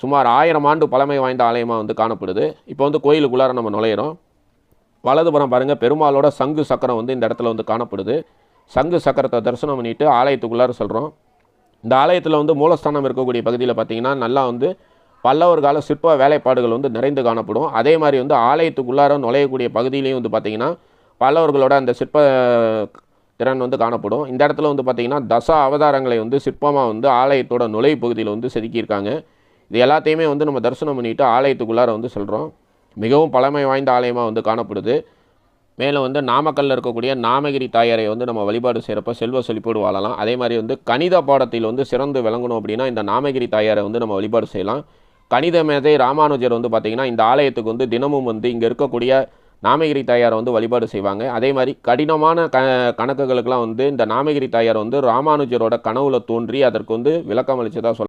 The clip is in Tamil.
சுமார் ஆயிரம் ஆண்டு பழமை வாய்ந்த ஆலயமாக வந்து காணப்படுது. இப்போ வந்து கோயிலுக்குள்ளார நம்ம நுழையிறோம். வலதுபுறம் பாருங்கள் பெருமாளோட சங்கு சக்கரம் வந்து இந்த இடத்துல வந்து காணப்படுது. சங்கு சக்கரத்தை தரிசனம் பண்ணிவிட்டு ஆலயத்துக்குள்ளார சொல்கிறோம் இந்த ஆலயத்தில் வந்து மூலஸ்தானம் இருக்கக்கூடிய பகுதியில் பார்த்திங்கன்னா நல்லா வந்து பல்லவர் கால சிற்ப வேலைப்பாடுகள் வந்து நிறைந்து காணப்படும். அதே மாதிரி வந்து ஆலயத்துக்குள்ளார நுழையக்கூடிய பகுதியிலையும் வந்து பார்த்திங்கன்னா பல்லவர்களோட அந்த சிற்ப திறன் வந்து காணப்படும். இந்த இடத்துல வந்து பார்த்திங்கன்னா தச அவதாரங்களை வந்து சிற்பமாக வந்து ஆலயத்தோட நுழைவு பகுதியில் வந்து செதுக்கியிருக்காங்க. இது எல்லாத்தையுமே வந்து நம்ம தரிசனம் பண்ணிவிட்டு ஆலயத்துக்குள்ளார வந்து சொல்கிறோம் மிகவும் பழமை வாய்ந்த ஆலயமாக வந்து காணப்படுது. மேலும் வந்து நாமக்கல்லில் இருக்கக்கூடிய நாமகிரி தாயாரை வந்து நம்ம வழிபாடு செய்கிறப்ப செல்வ செழிப்போடு வாழலாம். அதே மாதிரி வந்து கணித பாடத்தில் வந்து சிறந்து விளங்கணும் அப்படின்னா இந்த நாமகிரி தாயாரை வந்து நம்ம வழிபாடு செய்யலாம். கணித மேதை ராமானுஜர் வந்து பார்த்திங்கன்னா இந்த ஆலயத்துக்கு வந்து தினமும் வந்து இங்கே இருக்கக்கூடிய நாமகிரி தாயாரை வந்து வழிபாடு செய்வாங்க. அதே மாதிரி கடினமான க கணக்குகளுக்கெல்லாம் வந்து இந்த நாமகிரி தாயார் வந்து ராமானுஜரோட கனவுல தோன்றி அதற்கு வந்து விளக்கம் அளித்ததாக சொல்ல